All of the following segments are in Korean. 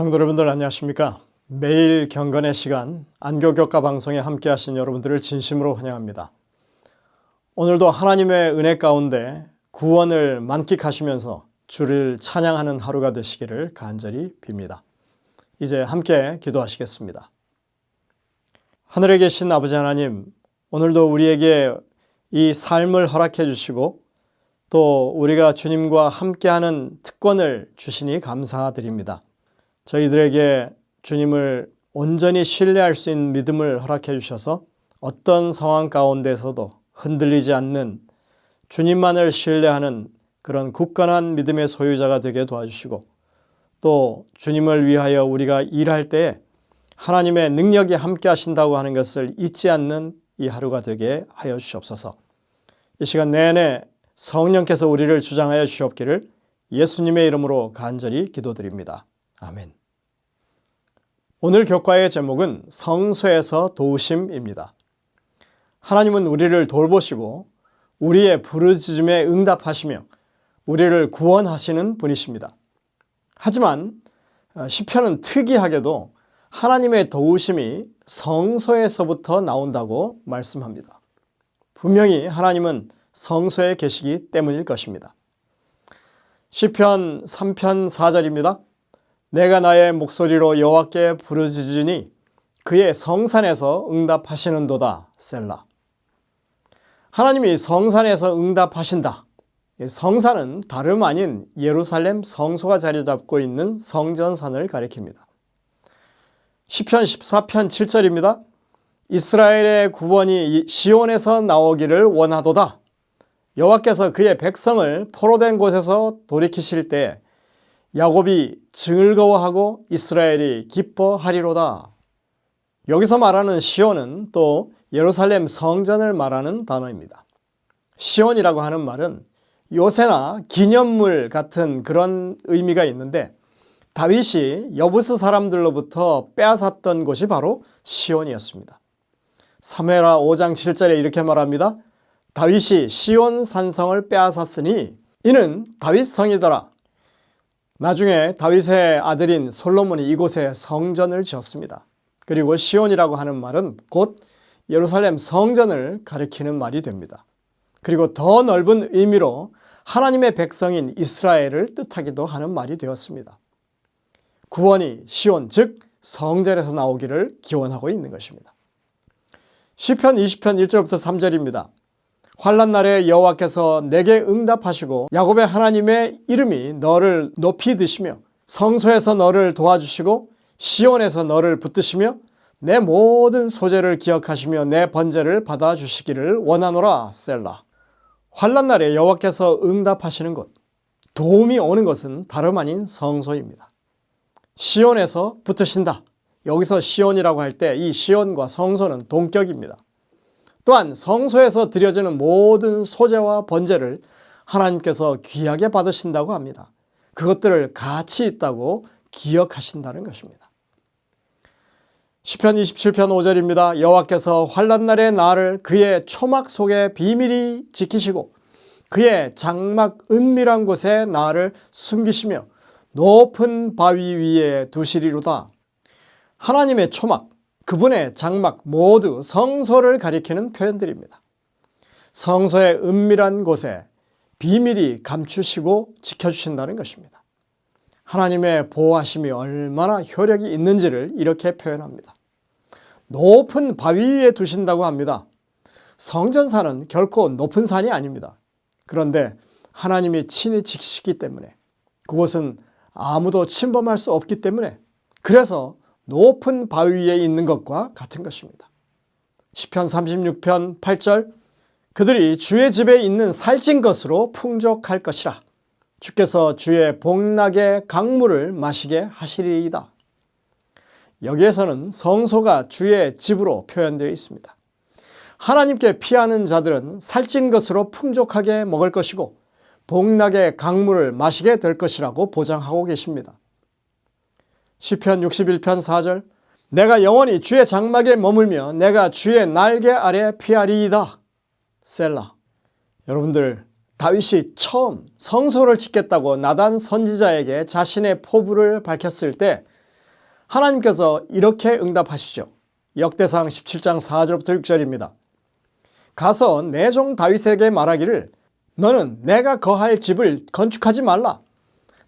성도 여러분들 안녕하십니까? 매일 경건의 시간 안교교과 방송에 함께 하신 여러분들을 진심으로 환영합니다. 오늘도 하나님의 은혜 가운데 구원을 만끽하시면서 주를 찬양하는 하루가 되시기를 간절히 빕니다. 이제 함께 기도하시겠습니다. 하늘에 계신 아버지 하나님, 오늘도 우리에게 이 삶을 허락해 주시고 또 우리가 주님과 함께하는 특권을 주시니 감사드립니다. 저희들에게 주님을 온전히 신뢰할 수 있는 믿음을 허락해 주셔서 어떤 상황 가운데서도 흔들리지 않는 주님만을 신뢰하는 그런 굳건한 믿음의 소유자가 되게 도와주시고 또 주님을 위하여 우리가 일할 때에 하나님의 능력이 함께 하신다고 하는 것을 잊지 않는 이 하루가 되게 하여 주시옵소서. 이 시간 내내 성령께서 우리를 주장하여 주시옵기를 예수님의 이름으로 간절히 기도드립니다. 아멘. 오늘 교과의 제목은 성소에서 도우심입니다. 하나님은 우리를 돌보시고 우리의 부르짖음에 응답하시며 우리를 구원하시는 분이십니다. 하지만 시편은 특이하게도 하나님의 도우심이 성소에서부터 나온다고 말씀합니다. 분명히 하나님은 성소에 계시기 때문일 것입니다. 시편 3편 4절입니다. 내가 나의 목소리로 여호와께 부르짖으니 그의 성산에서 응답하시는도다 셀라. 하나님이 성산에서 응답하신다. 성산은 다름 아닌 예루살렘 성소가 자리 잡고 있는 성전산을 가리킵니다. 시편 14편 7절입니다. 이스라엘의 구원이 시온에서 나오기를 원하도다. 여호와께서 그의 백성을 포로된 곳에서 돌이키실 때 야곱이 즐거워하고 이스라엘이 기뻐하리로다. 여기서 말하는 시온은 또 예루살렘 성전을 말하는 단어입니다. 시온이라고 하는 말은 요새나 기념물 같은 그런 의미가 있는데 다윗이 여부스 사람들로부터 빼앗았던 곳이 바로 시온이었습니다. 사무엘하 5장 7절에 이렇게 말합니다. 다윗이 시온 산성을 빼앗았으니 이는 다윗 성이더라. 나중에 다윗의 아들인 솔로몬이 이곳에 성전을 지었습니다. 그리고 시온이라고 하는 말은 곧 예루살렘 성전을 가리키는 말이 됩니다. 그리고 더 넓은 의미로 하나님의 백성인 이스라엘을 뜻하기도 하는 말이 되었습니다. 구원이 시온 즉 성전에서 나오기를 기원하고 있는 것입니다. 시편 20편 1절부터 3절입니다. 환란 날에 여호와께서 내게 응답하시고 야곱의 하나님의 이름이 너를 높이 드시며 성소에서 너를 도와주시고 시온에서 너를 붙드시며 내 모든 소재를 기억하시며 내 번제를 받아 주시기를 원하노라 셀라. 환란 날에 여호와께서 응답하시는 곳 도움이 오는 것은 다름 아닌 성소입니다. 시온에서 붙으신다. 여기서 시온이라고 할 때 이 시온과 성소는 동격입니다. 또한 성소에서 드려지는 모든 소재와 번제를 하나님께서 귀하게 받으신다고 합니다. 그것들을 가치 있다고 기억하신다는 것입니다. 시편 27편 5절입니다. 여호와께서 환란 날의 나를 그의 초막 속에 비밀히 지키시고 그의 장막 은밀한 곳에 나를 숨기시며 높은 바위 위에 두시리로다. 하나님의 초막, 그분의 장막 모두 성소를 가리키는 표현들입니다. 성소의 은밀한 곳에 비밀이 감추시고 지켜주신다는 것입니다. 하나님의 보호하심이 얼마나 효력이 있는지를 이렇게 표현합니다. 높은 바위 위에 두신다고 합니다. 성전산은 결코 높은 산이 아닙니다. 그런데 하나님이 친히 지키시기 때문에 그곳은 아무도 침범할 수 없기 때문에 그래서 높은 바위 위에 있는 것과 같은 것입니다. 시편 36편 8절 그들이 주의 집에 있는 살찐 것으로 풍족할 것이라 주께서 주의 복락의 강물을 마시게 하시리이다. 여기에서는 성소가 주의 집으로 표현되어 있습니다. 하나님께 피하는 자들은 살찐 것으로 풍족하게 먹을 것이고 복락의 강물을 마시게 될 것이라고 보장하고 계십니다. 시편 61편 4절 내가 영원히 주의 장막에 머물며 내가 주의 날개 아래 피하리이다. 셀라. 여러분들 다윗이 처음 성소를 짓겠다고 나단 선지자에게 자신의 포부를 밝혔을 때 하나님께서 이렇게 응답하시죠. 역대상 17장 4절부터 6절입니다. 가서 내 종 다윗에게 말하기를 너는 내가 거할 집을 건축하지 말라.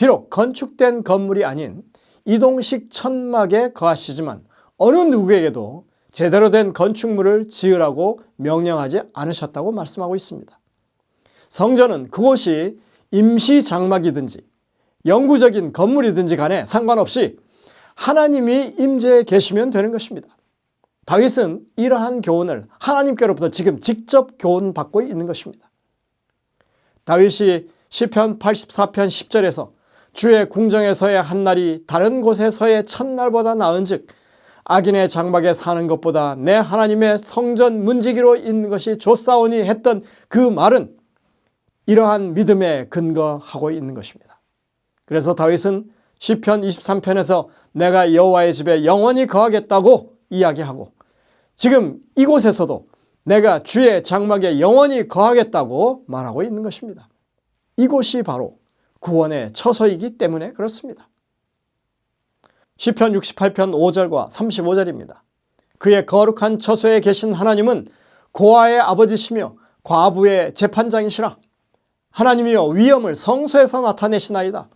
비록 건축된 건물이 아닌 이동식 천막에 거하시지만 어느 누구에게도 제대로 된 건축물을 지으라고 명령하지 않으셨다고 말씀하고 있습니다. 성전은 그곳이 임시 장막이든지 영구적인 건물이든지 간에 상관없이 하나님이 임재해 계시면 되는 것입니다. 다윗은 이러한 교훈을 하나님께로부터 지금 직접 교훈받고 있는 것입니다. 다윗이 시편 84편 10절에서 주의 궁정에서의 한 날이 다른 곳에서의 첫날보다 나은즉 악인의 장막에 사는 것보다 내 하나님의 성전 문지기로 있는 것이 좋사오니 했던 그 말은 이러한 믿음에 근거하고 있는 것입니다. 그래서 다윗은 시편 23편에서 내가 여호와의 집에 영원히 거하겠다고 이야기하고 지금 이곳에서도 내가 주의 장막에 영원히 거하겠다고 말하고 있는 것입니다. 이곳이 바로 구원의 처소이기 때문에 그렇습니다. 시편 68편 5절과 35절입니다. 그의 거룩한 처소에 계신 하나님은 고아의 아버지시며 과부의 재판장이시라. 하나님이여 위엄을 성소에서 나타내시나이다.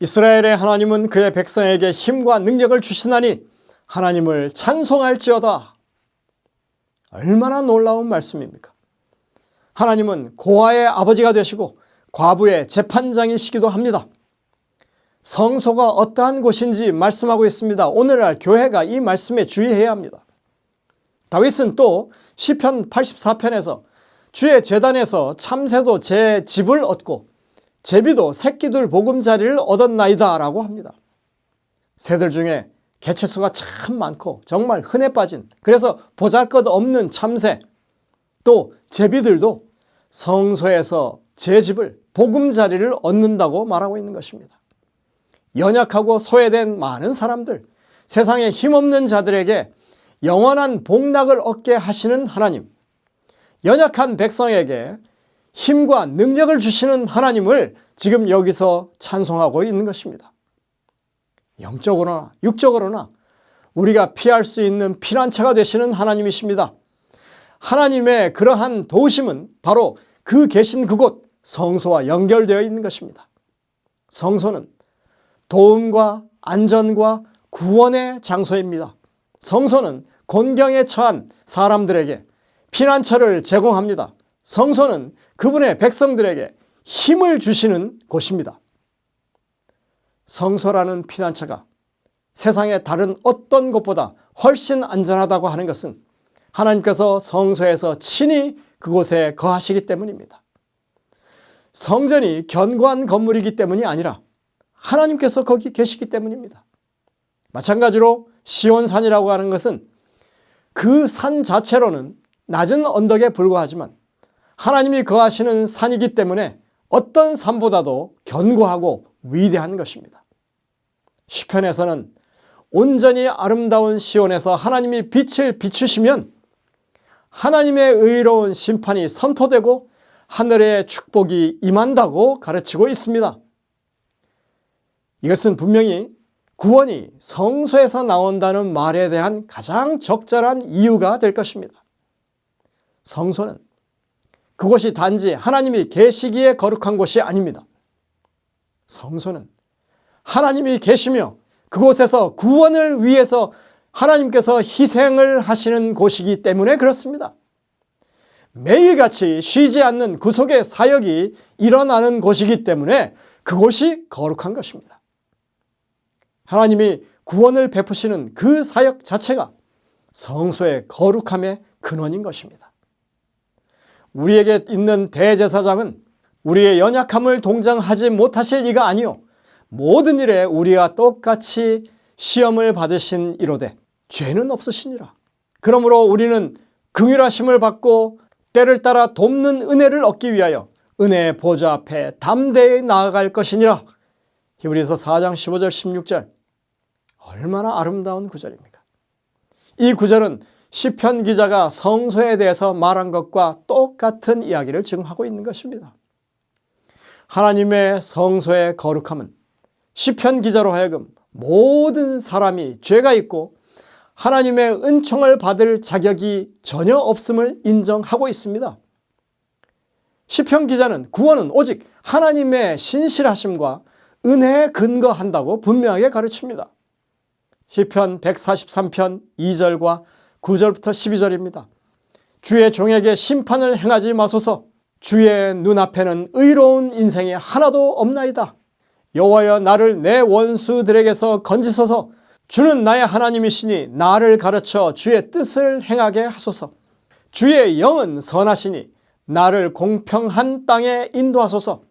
이스라엘의 하나님은 그의 백성에게 힘과 능력을 주시나니 하나님을 찬송할지어다. 얼마나 놀라운 말씀입니까? 하나님은 고아의 아버지가 되시고 과부의 재판장이시기도 합니다. 성소가 어떠한 곳인지 말씀하고 있습니다. 오늘날 교회가 이 말씀에 주의해야 합니다. 다윗은 또 시편 84편에서 주의 재단에서 참새도 제 집을 얻고 제비도 새끼들 보금자리를 얻었나이다 라고 합니다. 새들 중에 개체수가 참 많고 정말 흔해 빠진 그래서 보잘것 없는 참새 또 제비들도 성소에서 제 집을 보금자리를 얻는다고 말하고 있는 것입니다. 연약하고 소외된 많은 사람들, 세상에 힘없는 자들에게 영원한 복락을 얻게 하시는 하나님, 연약한 백성에게 힘과 능력을 주시는 하나님을 지금 여기서 찬송하고 있는 것입니다. 영적으로나 육적으로나 우리가 피할 수 있는 피난처가 되시는 하나님이십니다. 하나님의 그러한 도우심은 바로 그 계신 그곳 성소와 연결되어 있는 것입니다. 성소는 도움과 안전과 구원의 장소입니다. 성소는 곤경에 처한 사람들에게 피난처를 제공합니다. 성소는 그분의 백성들에게 힘을 주시는 곳입니다. 성소라는 피난처가 세상의 다른 어떤 곳보다 훨씬 안전하다고 하는 것은 하나님께서 성소에서 친히 그곳에 거하시기 때문입니다. 성전이 견고한 건물이기 때문이 아니라 하나님께서 거기 계시기 때문입니다. 마찬가지로 시온산이라고 하는 것은 그 산 자체로는 낮은 언덕에 불과하지만 하나님이 거하시는 산이기 때문에 어떤 산보다도 견고하고 위대한 것입니다. 시편에서는 온전히 아름다운 시온에서 하나님이 빛을 비추시면 하나님의 의로운 심판이 선포되고 하늘의 축복이 임한다고 가르치고 있습니다. 이것은 분명히 구원이 성소에서 나온다는 말에 대한 가장 적절한 이유가 될 것입니다. 성소는 그곳이 단지 하나님이 계시기에 거룩한 곳이 아닙니다. 성소는 하나님이 계시며 그곳에서 구원을 위해서 하나님께서 희생을 하시는 곳이기 때문에 그렇습니다. 매일같이 쉬지 않는 구속의 사역이 일어나는 곳이기 때문에 그곳이 거룩한 것입니다. 하나님이 구원을 베푸시는 그 사역 자체가 성소의 거룩함의 근원인 것입니다. 우리에게 있는 대제사장은 우리의 연약함을 동정하지 못하실 이가 아니요 모든 일에 우리와 똑같이 시험을 받으신 이로되 죄는 없으시니라. 그러므로 우리는 긍휼하심을 받고 때를 따라 돕는 은혜를 얻기 위하여 은혜의 보좌 앞에 담대히 나아갈 것이니라. 히브리서 4장 15절 16절 얼마나 아름다운 구절입니까? 이 구절은 시편 기자가 성소에 대해서 말한 것과 똑같은 이야기를 증하고 있는 것입니다. 하나님의 성소의 거룩함은 시편 기자로 하여금 모든 사람이 죄가 있고 하나님의 은총을 받을 자격이 전혀 없음을 인정하고 있습니다. 시편 기자는 구원은 오직 하나님의 신실하심과 은혜에 근거한다고 분명하게 가르칩니다. 시편 143편 2절과 9절부터 12절입니다. 주의 종에게 심판을 행하지 마소서. 주의 눈앞에는 의로운 인생이 하나도 없나이다. 여호와여 나를 내 원수들에게서 건지소서. 주는 나의 하나님이시니 나를 가르쳐 주의 뜻을 행하게 하소서. 주의 영은 선하시니 나를 공평한 땅에 인도하소서.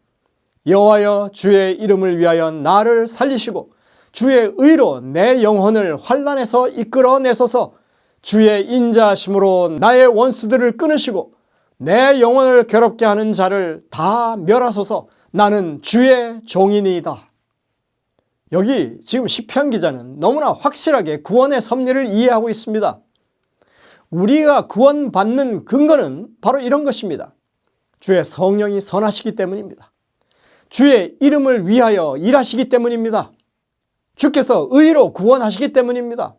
여호와여 주의 이름을 위하여 나를 살리시고 주의 의로 내 영혼을 환란에서 이끌어내소서. 주의 인자심으로 나의 원수들을 끊으시고 내 영혼을 괴롭게 하는 자를 다 멸하소서. 나는 주의 종이니이다. 여기 지금 시편 기자는 너무나 확실하게 구원의 섭리를 이해하고 있습니다. 우리가 구원받는 근거는 바로 이런 것입니다. 주의 성령이 선하시기 때문입니다. 주의 이름을 위하여 일하시기 때문입니다. 주께서 의로 구원하시기 때문입니다.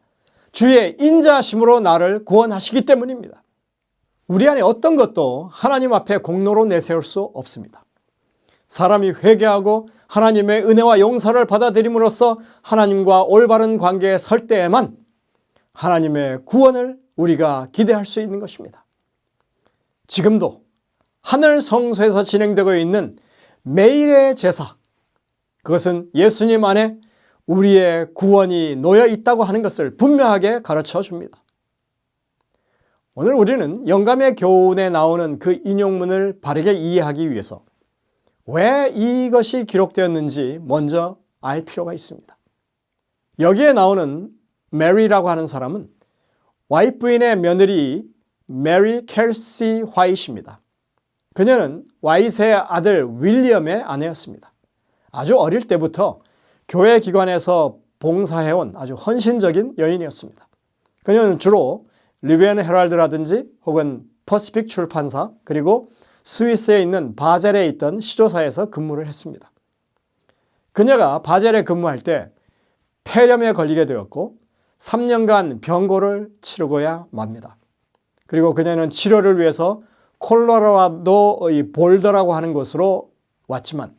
주의 인자심으로 나를 구원하시기 때문입니다. 우리 안에 어떤 것도 하나님 앞에 공로로 내세울 수 없습니다. 사람이 회개하고 하나님의 은혜와 용서를 받아들임으로써 하나님과 올바른 관계에 설 때에만 하나님의 구원을 우리가 기대할 수 있는 것입니다. 지금도 하늘 성소에서 진행되고 있는 매일의 제사, 그것은 예수님 안에 우리의 구원이 놓여 있다고 하는 것을 분명하게 가르쳐 줍니다. 오늘 우리는 영감의 교훈에 나오는 그 인용문을 바르게 이해하기 위해서 왜 이것이 기록되었는지 먼저 알 필요가 있습니다. 여기에 나오는 메리라고 하는 사람은 와이프인의 며느리 메리 켈시 화이트입니다. 그녀는 와이트의 아들 윌리엄의 아내였습니다. 아주 어릴 때부터 교회 기관에서 봉사해온 아주 헌신적인 여인이었습니다. 그녀는 주로 리비안 헤럴드라든지 혹은 퍼시픽 출판사 그리고 스위스에 있는 바젤에 있던 시조사에서 근무를 했습니다. 그녀가 바젤에 근무할 때 폐렴에 걸리게 되었고 3년간 병고를 치르고야 맙니다. 그리고 그녀는 치료를 위해서 콜로라도의 볼더라고 하는 곳으로 왔지만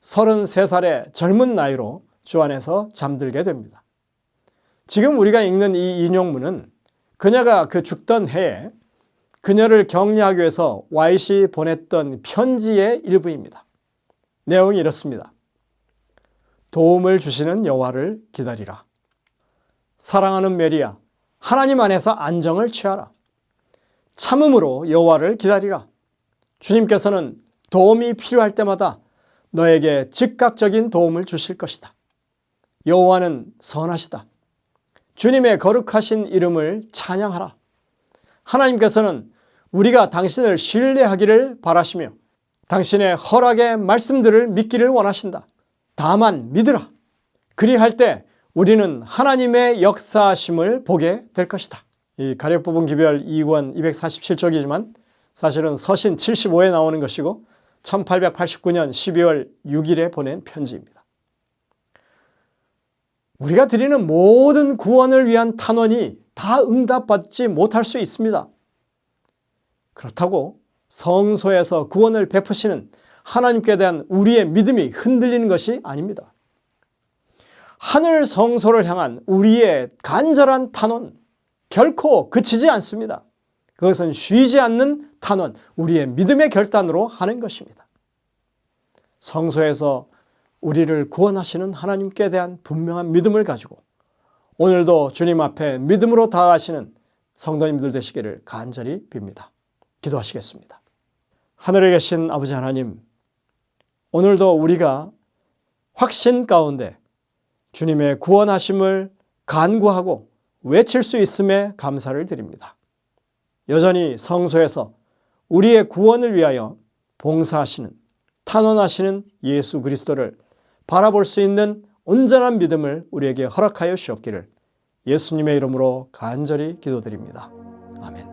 33살의 젊은 나이로 주 안에서 잠들게 됩니다. 지금 우리가 읽는 이 인용문은 그녀가 그 죽던 해에 그녀를 격려하기 위해서 와이시 보냈던 편지의 일부입니다. 내용이 이렇습니다. 도움을 주시는 여호와를 기다리라. 사랑하는 메리야, 하나님 안에서 안정을 취하라. 참음으로 여호와를 기다리라. 주님께서는 도움이 필요할 때마다 너에게 즉각적인 도움을 주실 것이다. 여호와는 선하시다. 주님의 거룩하신 이름을 찬양하라. 하나님께서는 우리가 당신을 신뢰하기를 바라시며 당신의 허락의 말씀들을 믿기를 원하신다. 다만 믿으라. 그리할 때 우리는 하나님의 역사심을 보게 될 것이다. 이 가력 부분 기별 2권 247쪽이지만 사실은 서신 75에 나오는 것이고 1889년 12월 6일에 보낸 편지입니다. 우리가 드리는 모든 구원을 위한 탄원이 다 응답받지 못할 수 있습니다. 그렇다고 성소에서 구원을 베푸시는 하나님께 대한 우리의 믿음이 흔들리는 것이 아닙니다. 하늘 성소를 향한 우리의 간절한 탄원 결코 그치지 않습니다. 그것은 쉬지 않는 탄원, 우리의 믿음의 결단으로 하는 것입니다. 성소에서 우리를 구원하시는 하나님께 대한 분명한 믿음을 가지고 오늘도 주님 앞에 믿음으로 다가가시는 성도님들 되시기를 간절히 빕니다. 기도하시겠습니다. 하늘에 계신 아버지 하나님, 오늘도 우리가 확신 가운데 주님의 구원하심을 간구하고 외칠 수 있음에 감사를 드립니다. 여전히 성소에서 우리의 구원을 위하여 봉사하시는 탄원하시는 예수 그리스도를 바라볼 수 있는 온전한 믿음을 우리에게 허락하여 주옵기를 예수님의 이름으로 간절히 기도드립니다. 아멘.